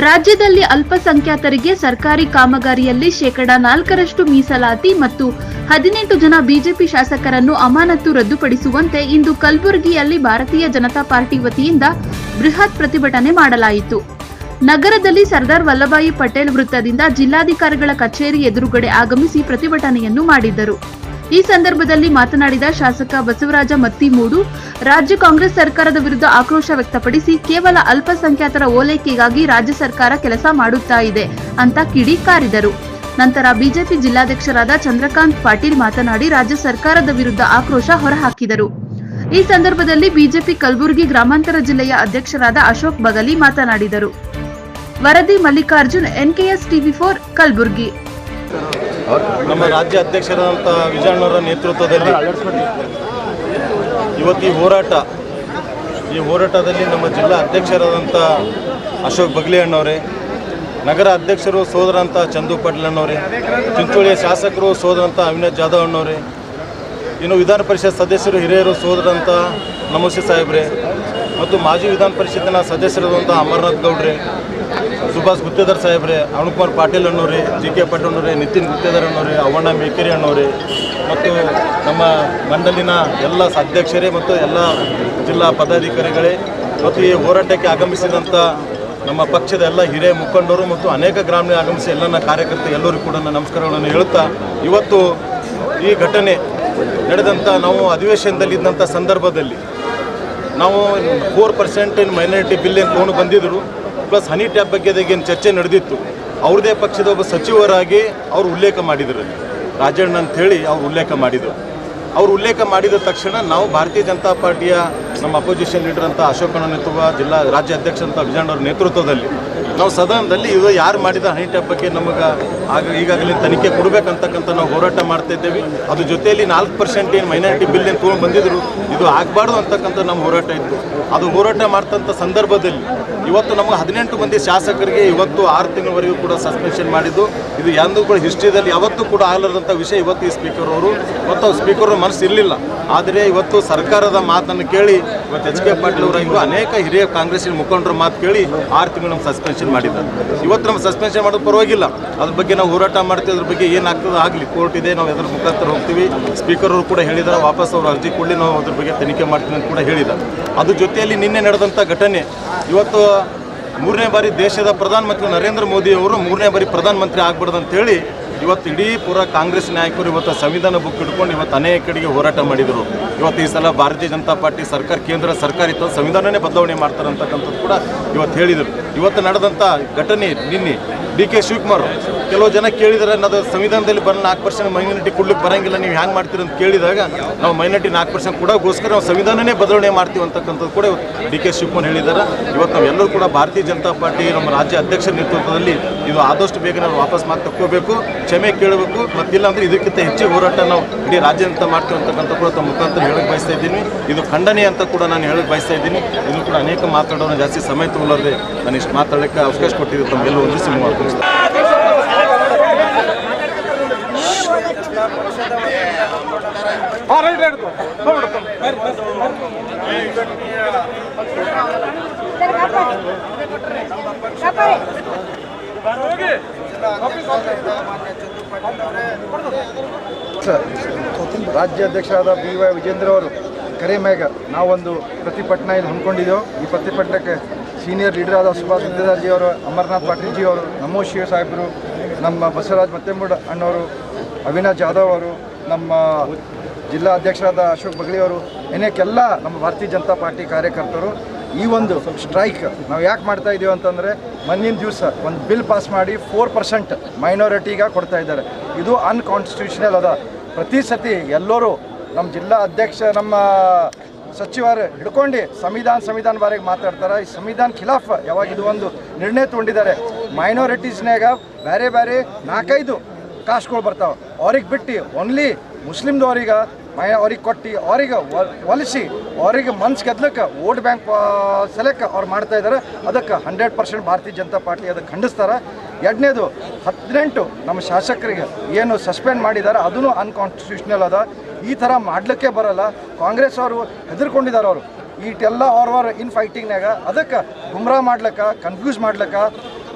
ರಾಜ್ಯದಲ್ಲಿ ಅಲ್ಪಸಂಖ್ಯಾತರಿಗೆ ಸರ್ಕಾರಿ ಕಾಮಗಾರಿಯಲ್ಲಿ ಶೇಕಡಾ ನಾಲ್ಕರಷ್ಟು ಮೀಸಲಾತಿ ಮತ್ತು ಹದಿನೆಂಟು ಜನ ಬಿಜೆಪಿ ಶಾಸಕರನ್ನು ಅಮಾನತು ರದ್ದುಪಡಿಸುವಂತೆ ಇಂದು ಕಲಬುರಗಿಯಲ್ಲಿ ಭಾರತೀಯ ಜನತಾ ಪಾರ್ಟಿ ವತಿಯಿಂದ ಬೃಹತ್ ಪ್ರತಿಭಟನೆ ಮಾಡಲಾಯಿತು. ನಗರದಲ್ಲಿ ಸರ್ದಾರ್ ವಲ್ಲಭಾಯಿ ಪಟೇಲ್ ವೃತ್ತದಿಂದ ಜಿಲ್ಲಾಧಿಕಾರಿಗಳ ಕಚೇರಿ ಎದುರುಗಡೆ ಆಗಮಿಸಿ ಪ್ರತಿಭಟನೆಯನ್ನು ಮಾಡಿದ್ದರು. ಈ ಸಂದರ್ಭದಲ್ಲಿ ಮಾತನಾಡಿದ ಶಾಸಕ ಬಸವರಾಜ ಮತ್ತಿಮೂಡು, ರಾಜ್ಯ ಕಾಂಗ್ರೆಸ್ ಸರ್ಕಾರದ ವಿರುದ್ಧ ಆಕ್ರೋಶ ವ್ಯಕ್ತಪಡಿಸಿ ಕೇವಲ ಅಲ್ಪಸಂಖ್ಯಾತರ ಓಲೈಕೆಗಾಗಿ ರಾಜ್ಯ ಸರ್ಕಾರ ಕೆಲಸ ಮಾಡುತ್ತಾ ಇದೆ ಅಂತ ಕಿಡಿಕಾರಿದರು ನಂತರ ಬಿಜೆಪಿ ಜಿಲ್ಲಾಧ್ಯಕ್ಷರಾದ ಚಂದ್ರಕಾಂತ್ ಪಾಟೀಲ್ ಮಾತನಾಡಿ ರಾಜ್ಯ ಸರ್ಕಾರದ ವಿರುದ್ಧ ಆಕ್ರೋಶ ಹೊರಹಾಕಿದರು. ಈ ಸಂದರ್ಭದಲ್ಲಿ ಬಿಜೆಪಿ ಕಲಬುರಗಿ ಗ್ರಾಮಾಂತರ ಜಿಲ್ಲೆಯ ಅಧ್ಯಕ್ಷರಾದ ಅಶೋಕ್ ಬಗಲಿ ಮಾತನಾಡಿದರು. ವರದಿ Mallikarjun, NKS TV four, Kalaburagi. ನಮ್ಮ ರಾಜ್ಯ ಅಧ್ಯಕ್ಷರಾದಂಥ ವಿಜಯಣ್ಣವರ ನೇತೃತ್ವದಲ್ಲಿ ಇವತ್ತು ಈ ಹೋರಾಟ, ಈ ಹೋರಾಟದಲ್ಲಿ ನಮ್ಮ ಜಿಲ್ಲಾ ಅಧ್ಯಕ್ಷರಾದಂಥ ಅಶೋಕ್ ಬಗ್ಲಿ ಅಣ್ಣವರೇ ನಗರ ಅಧ್ಯಕ್ಷರು ಸೋದರಂಥ ಚಂದು ಪಾಟೀಲ್ ಅಣ್ಣವರೇ ಚಿಂಚೋಳಿಯ ಶಾಸಕರು ಸೋದರಂಥ ಅವಿನಾಶ್ ಜಾಧವ್ ಅಣ್ಣವರೇ, ಇನ್ನು ವಿಧಾನ ಪರಿಷತ್ ಸದಸ್ಯರು ಹಿರಿಯರು ಸೋದರಂಥ ನಮಸ್ತೆ ಸಾಹೇಬ್ರೆ ಮತ್ತು ಮಾಜಿ ವಿಧಾನ ಪರಿಷತ್ತಿನ ಸದಸ್ಯರಾದಂಥ ಅಮರನಾಥ್ ಗೌಡ್ರಿ, ಸುಭಾಷ್ ಗುತ್ತೇದಾರ್ ಸಾಹೇಬ್ರೆ, ಅರುಣ್ಕುಮಾರ್ ಪಾಟೀಲ್ ಅಣ್ಣವ್ರಿ ಜಿ ಕೆ ಪಾಟೀಲ್ ಅಣ್ಣವ್ರಿ ನಿತಿನ್ ಗುತ್ತೇದಾರ್ ಅಣ್ಣವ್ರಿ ಅವಣ್ಣ ಮೇಕೆರಿ ಅಣ್ಣವ್ರಿ ಮತ್ತು ನಮ್ಮ ಮಂಡಲಿನ ಎಲ್ಲ ಅಧ್ಯಕ್ಷರೇ ಮತ್ತು ಎಲ್ಲ ಜಿಲ್ಲಾ ಪದಾಧಿಕಾರಿಗಳೇ, ಮತ್ತು ಈ ಹೋರಾಟಕ್ಕೆ ಆಗಮಿಸಿದಂಥ ನಮ್ಮ ಪಕ್ಷದ ಎಲ್ಲ ಹಿರಿಯ ಮುಖಂಡರು ಮತ್ತು ಅನೇಕ ಗ್ರಾಮೀಣ ಆಗಮಿಸಿ ಎಲ್ಲ ಕಾರ್ಯಕರ್ತ ಎಲ್ಲರಿಗೂ ಕೂಡ ನಾನು ನಮಸ್ಕಾರಗಳನ್ನು ಹೇಳುತ್ತಾ ಇವತ್ತು ಈ ಘಟನೆ ನಡೆದಂಥ ನಾವು ಅಧಿವೇಶನದಲ್ಲಿದ್ದಂಥ ಸಂದರ್ಭದಲ್ಲಿ ನಾವು ಫೋರ್ ಪರ್ಸೆಂಟ್ ಮೈನಾರಿಟಿ ಬಿಲ್ ಏನು ತೊಗೊಂಡು ಬಂದಿದ್ದರು ಪ್ಲಸ್ ಹನಿ ಟ್ಯಾಪ್ ಬಗ್ಗೆ ಏನು ಚರ್ಚೆ ನಡೆದಿತ್ತು, ಅವ್ರದೇ ಪಕ್ಷದ ಒಬ್ಬ ಸಚಿವರಾಗಿ ಅವರು ಉಲ್ಲೇಖ ಮಾಡಿದರು ರಾಜಣ್ಣ ಅಂತೇಳಿ ಅವರು ಉಲ್ಲೇಖ ಮಾಡಿದರು. ಅವರು ಉಲ್ಲೇಖ ಮಾಡಿದ ತಕ್ಷಣ ನಾವು ಭಾರತೀಯ ಜನತಾ ಪಾರ್ಟಿಯ ನಮ್ಮ ಅಪೋಸಿಷನ್ ಲೀಡರ್ ಅಂತ ಅಶೋಕಣ್ಣ ನೇತೃತ್ವ ಜಿಲ್ಲಾ ರಾಜ್ಯ ಅಧ್ಯಕ್ಷ ಅಂತ ವಿಜಯಣ್ಣವ್ರ ನೇತೃತ್ವದಲ್ಲಿ ನಾವು ಸದನದಲ್ಲಿ ಇದು ಯಾರು ಮಾಡಿದ ಟ್ಯಾಪ್ ಬಗ್ಗೆ ನಮಗೆ ಆಗ ಈಗಾಗಲೇ ತನಿಖೆ ಕೊಡಬೇಕಂತಕ್ಕಂಥ ನಾವು ಹೋರಾಟ ಮಾಡ್ತಾ ಇದ್ದೇವೆ. ಅದ್ರ ಜೊತೆಯಲ್ಲಿ ನಾಲ್ಕು ಪರ್ಸೆಂಟ್ ಏನು ಮೈನಾರಿಟಿ ಬಿಲ್ ಏನು ತೊಗೊಂಡು ಬಂದಿದ್ರು, ಇದು ಆಗಬಾರ್ದು ಅಂತಕ್ಕಂಥ ನಮ್ಮ ಹೋರಾಟ ಇತ್ತು. ಅದು ಹೋರಾಟ ಮಾಡ್ತಂಥ ಸಂದರ್ಭದಲ್ಲಿ ಇವತ್ತು ನಮಗೆ ಹದಿನೆಂಟು ಮಂದಿ ಶಾಸಕರಿಗೆ ಇವತ್ತು ಆರು ತಿಂಗಳವರೆಗೂ ಕೂಡ ಸಸ್ಪೆನ್ಷನ್ ಮಾಡಿದ್ದು. ಇದು ಎಂದೂ ಕೂಡ ಹಿಸ್ಟ್ರಿದಲ್ಲಿ ಯಾವತ್ತೂ ಕೂಡ ಆಗಲಾರದಂಥ ವಿಷಯ ಇವತ್ತು ಈ ಸ್ಪೀಕರ್ ಅವರು. ಮತ್ತು ಸ್ಪೀಕರ್ ಮನಸ್ಸು ಇರಲಿಲ್ಲ. ಆದರೆ ಇವತ್ತು ಸರ್ಕಾರದ ಮಾತನ್ನು ಕೇಳಿ ಇವತ್ತು ಎಚ್ ಕೆ ಪಾಟೀಲ್ ಅವರಾಗಿರುವ ಅನೇಕ ಹಿರಿಯ ಕಾಂಗ್ರೆಸ್ಸಿನ ಮುಖಂಡರ ಮಾತು ಕೇಳಿ ಆರು ತಿಂಗಳು ನಮ್ಮ ಸಸ್ಪೆನ್ಷನ್ ಮಾಡಿದ್ದಾರೆ. ಇವತ್ತು ನಮ್ಮ ಸಸ್ಪೆನ್ಷನ್ ಮಾಡೋದು ಪರವಾಗಿಲ್ಲ. ಅದ್ರ ಬಗ್ಗೆ ನಾವು ಹೋರಾಟ ಮಾಡ್ತೀವಿ, ಅದ್ರ ಬಗ್ಗೆ ಏನಾಗ್ತದೆ ಆಗಲಿ. ಕೋರ್ಟ್ ಇದೆ, ನಾವು ಅದರ ಮುಖಾಂತರ ಹೋಗ್ತೀವಿ. ಸ್ಪೀಕರ್ ಅವರು ಕೂಡ ಹೇಳಿದ್ದಾರೆ, ವಾಪಸ್ ಅವರು ಅರ್ಜಿ ಕೊಡಲಿ, ನಾವು ಅದ್ರ ಬಗ್ಗೆ ತನಿಖೆ ಮಾಡ್ತೀವಿ ಅಂತ ಕೂಡ ಹೇಳಿದ್ದಾರೆ. ಅದ್ರ ಜೊತೆಯಲ್ಲಿ ನಿನ್ನೆ ನಡೆದಂಥ ಘಟನೆ. ಇವತ್ತು ಮೂರನೇ ಬಾರಿ ದೇಶದ ಪ್ರಧಾನಮಂತ್ರಿ ನರೇಂದ್ರ ಮೋದಿ ಅವರು ಮೂರನೇ ಬಾರಿ ಪ್ರಧಾನಮಂತ್ರಿ ಆಗ್ಬಾರ್ದು ಅಂತೇಳಿ ಇವತ್ತು ಇಡೀ ಪೂರ ಕಾಂಗ್ರೆಸ್ ನಾಯಕರು ಇವತ್ತು ಸಂವಿಧಾನ ಬುಕ್ ಇಟ್ಕೊಂಡು ಇವತ್ತು ಅನೇಕ ಕಡೆಗೆ ಹೋರಾಟ ಮಾಡಿದರು. ಇವತ್ತು ಈ ಸಲ ಭಾರತೀಯ ಜನತಾ ಪಾರ್ಟಿ ಸರ್ಕಾರ, ಕೇಂದ್ರ ಸರ್ಕಾರ ಇತ್ತು. ಸಂವಿಧಾನನೇ ಬದಲಾವಣೆ ಮಾಡ್ತಾರೆ ಅಂತಕ್ಕಂಥದ್ದು ಕೂಡ ಇವತ್ತು ಹೇಳಿದರು. ಇವತ್ತು ನಡೆದಂಥ ಘಟನೆ ನಿನ್ನೆ ಡಿ ಕೆ ಶಿವಕುಮಾರ್ ಕೆಲವು ಜನ ಕೇಳಿದರೆ ಅದು ಸಂವಿಧಾನದಲ್ಲಿ ಬರೋ ನಾಲ್ಕು ಪರ್ಸೆಂಟ್ ಮೈನಾರಿಟಿ ಕೊಡ್ಲಿಕ್ಕೆ ಬರಂಗಿಲ್ಲ, ನೀವು ಹ್ಯಾಂಗೆ ಮಾಡ್ತೀರಿ ಅಂತ ಕೇಳಿದಾಗ ನಾವು ಮೈನಾರಿಟಿ ನಾಲ್ಕು ಪರ್ಸೆಂಟ್ ಕೊಡೋಕ್ಕೋಸ್ಕರ ನಾವು ಸಂವಿಧಾನನೇ ಬದಲಾವಣೆ ಮಾಡ್ತೀವಿ ಅಂತಕ್ಕಂಥದ್ದು ಕೂಡ ಡಿ ಕೆ ಶಿವಕುಮಾರ್ ಹೇಳಿದ್ದಾರೆ. ಇವತ್ತು ನಾವೆಲ್ಲರೂ ಕೂಡ ಭಾರತೀಯ ಜನತಾ ಪಾರ್ಟಿ ನಮ್ಮ ರಾಜ್ಯ ಅಧ್ಯಕ್ಷ ನೇತೃತ್ವದಲ್ಲಿ ಇದು ಆದಷ್ಟು ಬೇಗ ನಾವು ವಾಪಸ್ ಮಾತು ತಕ್ಕೋಬೇಕು. ಕ್ಷಮೆ ಕೇಳಬೇಕು. ಮತ್ತಿಲ್ಲ ಅಂದರೆ ಇದಕ್ಕಿಂತ ಹೆಚ್ಚು ಹೋರಾಟ ನಾವು ಇಡೀ ರಾಜ್ಯಾದ್ಯಂತ ಮಾಡ್ತೀವಿ ಅಂತಕ್ಕಂಥ ಕೂಡ ತಮ್ಮ ಮುಖಾಂತರ ಹೇಳಕ್ಕೆ ಬಯಸ್ತಾ ಇದ್ದೀನಿ. ಇದು ಖಂಡನೆ ಅಂತ ಕೂಡ ನಾನು ಹೇಳಕ್ಕೆ ಬಯಸ್ತಾ ಇದ್ದೀನಿ. ಇದು ಕೂಡ ಅನೇಕ ಮಾತಾಡೋಣ, ಜಾಸ್ತಿ ಸಮಯ ತಗೊಳ್ಳೋದೆ ನಾನು ಇಷ್ಟು ಮಾತಾಡೋಕ್ಕೆ ಅವಕಾಶ ಕೊಟ್ಟಿದ್ದು ತಮಗೆಲ್ಲ ಸಿನಿಮಾ ರಾಜ್ಯಾಧ್ಯಕ್ಷರಾದ ಬಿ ವೈ ವಿಜೇಂದ್ರ ಅವರು ಕರೆ ಮೇಗ ನಾವೊಂದು ಪ್ರತಿಭಟನೆ ಇಲ್ಲಿ ಹಮ್ಮಿಕೊಂಡಿದ್ದೆವು ಈ ಪ್ರತಿಭಟನೆಗೆ ಸೀನಿಯರ್ ಲೀಡರ್ ಆದ ಸುಭಾಷ್ ಅವರು, ಅಮರನಾಥ್ ಪಾಟೀಲ್ಜಿ ಅವರು, ನಮೋ ಶಿವ ಸಾಹೇಬರು, ನಮ್ಮ ಬಸವರಾಜ್ ಮತ್ತೆಂಬುಡ ಅಣ್ಣವರು ಅವಿನಾಶ್ ಜಾಧವ್ ಅವರು, ನಮ್ಮ ಜಿಲ್ಲಾ ಅಧ್ಯಕ್ಷರಾದ ಅಶೋಕ್ ಬಗ್ಲಿ ಅವರು, ಇನ್ನೇಕೆಲ್ಲ ನಮ್ಮ ಭಾರತೀಯ ಜನತಾ ಪಾರ್ಟಿ ಕಾರ್ಯಕರ್ತರು, ಈ ಒಂದು ಸ್ಟ್ರೈಕ್ ನಾವು ಯಾಕೆ ಮಾಡ್ತಾ ಇದ್ದೀವಿ ಅಂತಂದರೆ ಮಣ್ಣಿನ ದಿವಸ ಒಂದು ಬಿಲ್ ಪಾಸ್ ಮಾಡಿ ಫೋರ್ ಪರ್ಸೆಂಟ್ ಮೈನಾರಿಟಿಗೆ ಕೊಡ್ತಾ ಇದ್ದಾರೆ. ಇದು ಅನ್ಕಾನ್ಸ್ಟಿಟ್ಯೂಷನಲ್ ಅದ. ಪ್ರತಿ ಸತಿ ಎಲ್ಲರೂ ನಮ್ಮ ಜಿಲ್ಲಾ ಅಧ್ಯಕ್ಷ, ನಮ್ಮ ಸಚಿವರು ಹಿಡ್ಕೊಂಡು ಸಂವಿಧಾನ ಸಂವಿಧಾನ ಬಾರಿಗೆ ಮಾತಾಡ್ತಾರೆ. ಈ ಸಂವಿಧಾನ ಖಿಲಾಫ್ ಯಾವಾಗ ಇದು ಒಂದು ನಿರ್ಣಯ ತಗೊಂಡಿದ್ದಾರೆ ಮೈನಾರಿಟೀಸ್ನಾಗ ಬೇರೆ ಬೇರೆ ನಾಲ್ಕೈದು ಕಾಸ್ಟ್ಗಳು ಬರ್ತಾವೆ. ಅವ್ರಿಗೆ ಬಿಟ್ಟು ಓನ್ಲಿ ಮುಸ್ಲಿಮ್ದವ್ರಿಗೆ ಮೈ ಅವ್ರಿಗೆ ಕೊಟ್ಟು, ಅವ್ರಿಗೆ ಒಲಿಸಿ ಅವ್ರಿಗೆ ಮನ್ಸು ಗೆದ್ಲಕ್ಕೆ ಓಟ್ ಬ್ಯಾಂಕ್ ಸೆಲೆಕ್ಟ್ ಅವ್ರು ಮಾಡ್ತಾ ಇದ್ದಾರೆ ಅದಕ್ಕೆ ಹಂಡ್ರೆಡ್ ಪರ್ಸೆಂಟ್ ಭಾರತೀಯ ಜನತಾ ಪಾರ್ಟಿ ಅದಕ್ಕೆ ಖಂಡಿಸ್ತಾರೆ. ಎರಡನೇದು, ಹದಿನೆಂಟು ನಮ್ಮ ಶಾಸಕರಿಗೆ ಏನು ಸಸ್ಪೆಂಡ್ ಮಾಡಿದ್ದಾರೆ ಅದೂ ಅನ್ಕಾನ್ಸ್ಟಿಟ್ಯೂಷನಲ್ ಅದ. ಈ ಥರ ಮಾಡಲಿಕ್ಕೆ ಬರಲ್ಲ. ಕಾಂಗ್ರೆಸ್ ಅವರು ಹೆದರ್ಕೊಂಡಿದ್ದಾರೆ ಅವರು. ಈಟೆಲ್ಲ ಅವ್ರವ್ರ ಇನ್ ಫೈಟಿಂಗ್ನಾಗ ಅದಕ್ಕೆ ಗುಮ್ರಾ ಮಾಡ್ಲಿಕ್ಕೆ ಕನ್ಫ್ಯೂಸ್ ಮಾಡ್ಲಿಕ್ಕೆ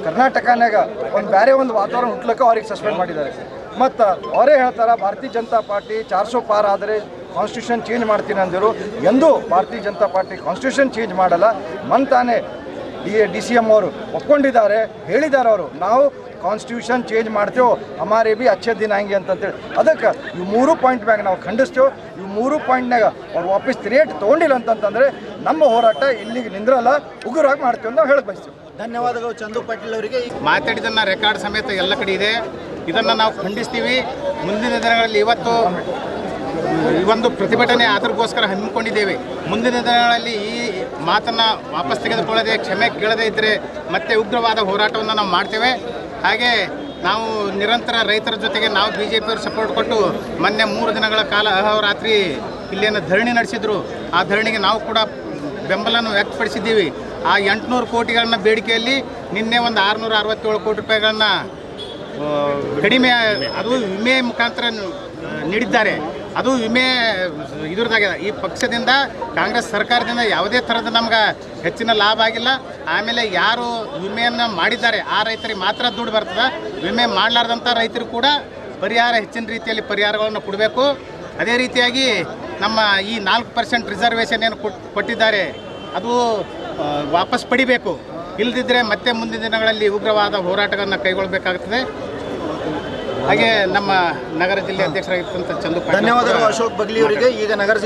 ಕರ್ನಾಟಕನಾಗ ಒಂದು ಬೇರೆ ಒಂದು ವಾತಾವರಣ ಹುಟ್ಲಕ್ಕೆ ಅವ್ರಿಗೆ ಸಸ್ಪೆಂಡ್ ಮಾಡಿದ್ದಾರೆ. ಮತ್ತು ಅವರೇ ಹೇಳ್ತಾರೆ, ಭಾರತೀಯ ಜನತಾ ಪಾರ್ಟಿ ಚಾರ್ಸೋ ಪಾರ್ ಆದರೆ ಕಾನ್ಸ್ಟಿಟ್ಯೂಷನ್ ಚೇಂಜ್ ಮಾಡ್ತೀನಿ ಅಂದರು. ಎಂದೂ ಭಾರತೀಯ ಜನತಾ ಪಾರ್ಟಿ ಕಾನ್ಸ್ಟಿಟ್ಯೂಷನ್ ಚೇಂಜ್ ಮಾಡಲ್ಲ. ಮಂತಾನೆ D A, D C M ಅವರು ಒಪ್ಕೊಂಡಿದ್ದಾರೆ, ಹೇಳಿದ್ದಾರೆ ಅವರು. ನಾವು ಕಾನ್ಸ್ಟಿಟ್ಯೂಷನ್ ಚೇಂಜ್ ಮಾಡ್ತೇವೆ ಅಮಾರೇ ಬಿ ಅಚ್ಚೆ ದಿನ ಹಂಗೆ ಅಂತಂತೇಳಿ. ಅದಕ್ಕೆ ಇವು ಮೂರು ಪಾಯಿಂಟ್ ಮ್ಯಾಗ ನಾವು ಖಂಡಿಸ್ತೇವೆ ಇವು ಮೂರು ಪಾಯಿಂಟ್ನಾಗ ಅವ್ರು ವಾಪಸ್ ರೇಟ್ ತೊಗೊಂಡಿಲ್ಲ ಅಂತಂತಂದರೆ ನಮ್ಮ ಹೋರಾಟ ಇಲ್ಲಿಗೆ ನಿಂದ್ರಲ್ಲ, ಉಗುರಾಗಿ ಮಾಡ್ತೇವೆ ಅಂತ ನಾವು ಹೇಳಕ್ ಬಯಸ್ತೀವಿ. ಧನ್ಯವಾದಗಳು ಚಂದು ಪಾಟೀಲ್ ಅವರಿಗೆ. ಮಾತಾಡಿದನ್ನ ರೆಕಾರ್ಡ್ ಸಮೇತ ಎಲ್ಲ ಕಡೆ ಇದೆ. ಇದನ್ನು ನಾವು ಖಂಡಿಸ್ತೀವಿ. ಮುಂದಿನ ದಿನಗಳಲ್ಲಿ ಇವತ್ತು ಈ ಒಂದು ಪ್ರತಿಭಟನೆ ಅದಕ್ಕೋಸ್ಕರ ಹಮ್ಮಿಕೊಂಡಿದ್ದೇವೆ. ಮುಂದಿನ ದಿನಗಳಲ್ಲಿ ಈ ಮಾತನ್ನು ವಾಪಸ್ ತೆಗೆದುಕೊಳ್ಳದೆ, ಕ್ಷಮೆ ಕೇಳದೇ ಇದ್ದರೆ ಮತ್ತೆ ಉಗ್ರವಾದ ಹೋರಾಟವನ್ನು ನಾವು ಮಾಡ್ತೇವೆ. ಹಾಗೆ ನಾವು ನಿರಂತರ ರೈತರ ಜೊತೆಗೆ ನಾವು ಬಿ ಜೆ ಸಪೋರ್ಟ್ ಕೊಟ್ಟು ಮೊನ್ನೆ ಮೂರು ದಿನಗಳ ಕಾಲ ಅಹೋರಾತ್ರಿ ಇಲ್ಲೇನು ಧರಣಿ ನಡೆಸಿದ್ರು. ಆ ಧರಣಿಗೆ ನಾವು ಕೂಡ ಬೆಂಬಲವನ್ನು ವ್ಯಕ್ತಪಡಿಸಿದ್ದೀವಿ. ಆ ಎಂಟುನೂರು ಕೋಟಿಗಳನ್ನ ಬೇಡಿಕೆಯಲ್ಲಿ ನಿನ್ನೆ ಒಂದು ಆರುನೂರ ಅರವತ್ತೇಳು ಕೋಟಿ ರೂಪಾಯಿಗಳನ್ನ ಕಡಿಮೆ, ಅದು ವಿಮೆ ಮುಖಾಂತರ ನೀಡಿದ್ದಾರೆ. ಅದು ವಿಮೆ ಇದ್ರದಾಗ ಈ ಪಕ್ಷದಿಂದ, ಕಾಂಗ್ರೆಸ್ ಸರ್ಕಾರದಿಂದ ಯಾವುದೇ ಥರದ ನಮ್ಗೆ ಹೆಚ್ಚಿನ ಲಾಭ ಆಗಿಲ್ಲ. ಆಮೇಲೆ ಯಾರು ವಿಮೆಯನ್ನು ಮಾಡಿದ್ದಾರೆ, ಆ ರೈತರಿಗೆ ಮಾತ್ರ ದುಡ್ಡು ಬರ್ತದೆ. ವಿಮೆ ಮಾಡಲಾರ್ದಂಥ ರೈತರು ಕೂಡ ಪರಿಹಾರ, ಹೆಚ್ಚಿನ ರೀತಿಯಲ್ಲಿ ಪರಿಹಾರಗಳನ್ನು ಕೊಡಬೇಕು. ಅದೇ ರೀತಿಯಾಗಿ ನಮ್ಮ ಈ ನಾಲ್ಕು ಪರ್ಸೆಂಟ್ ರಿಸರ್ವೇಷನ್ ಏನು ಕೊಟ್, ಕೊಟ್ಟಿದ್ದಾರೆ, ಅದು ವಾಪಸ್ ಪಡಿಬೇಕು. ಇಲ್ಲದಿದ್ದರೆ ಮತ್ತೆ ಮುಂದಿನ ದಿನಗಳಲ್ಲಿ ಉಗ್ರವಾದ ಹೋರಾಟಗಳನ್ನು ಕೈಗೊಳ್ಳಬೇಕಾಗುತ್ತದೆ ಹಾಗೆ ನಮ್ಮ ನಗರ ಜಿಲ್ಲೆ ಅಧ್ಯಕ್ಷರಾಗಿರ್ತಕ್ಕಂಥ ಚಂದು ಧನ್ಯವಾದಗಳು ಅಶೋಕ್ ಬಗ್ಲಿ ಅವರಿಗೆ. ಈಗ ನಗರ